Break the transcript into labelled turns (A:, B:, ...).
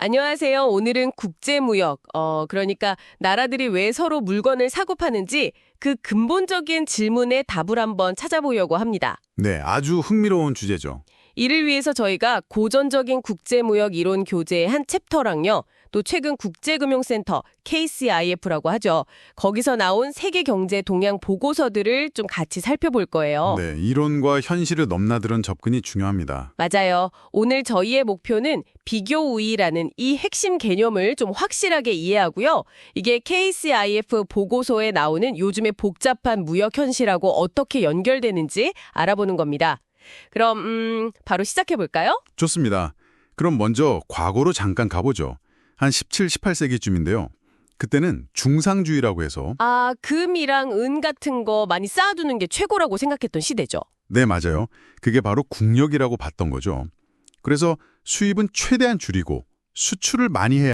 A: 안녕하세요. 오늘은 국제무역, 어, 그러니까 나라들이 왜 서로 물건을 사고 파는지 그 근본적인 질문에 답을 한번 찾아보려고 합니다.
B: 네, 아주 흥미로운 주제죠.
A: 이를 위해서 저희가 고전적인 국제무역 이론 교재의 한 챕터랑요. 또 최근 국제금융센터 KCIF라고 하죠. 거기서 나온 세계 경제 동향 보고서들을 좀 같이 살펴볼 거예요.
B: 네, 이론과 현실을 넘나드는 접근이 중요합니다.
A: 맞아요. 오늘 저희의 목표는 비교 우위라는 이 핵심 개념을 좀 확실하게 이해하고요. 이게 KCIF 보고서에 나오는 요즘의 복잡한 무역 현실하고 어떻게 연결되는지 알아보는 겁니다. 그럼 음, 바로 시작해 볼까요?
B: 좋습니다. 그럼 먼저 과거로 잠깐 가보죠. 한 17, 18세기쯤인데요. 그때는 중상주의라고 해서
A: 아, 금이랑 은 같은 거 많이 쌓아두는 게 최고라고 생각했던 시대죠.
B: 네, 맞아요. 그게 바로 국력이라고 봤던 거죠. 그래서 수입은 최대한 줄이고 수출을 많이 해야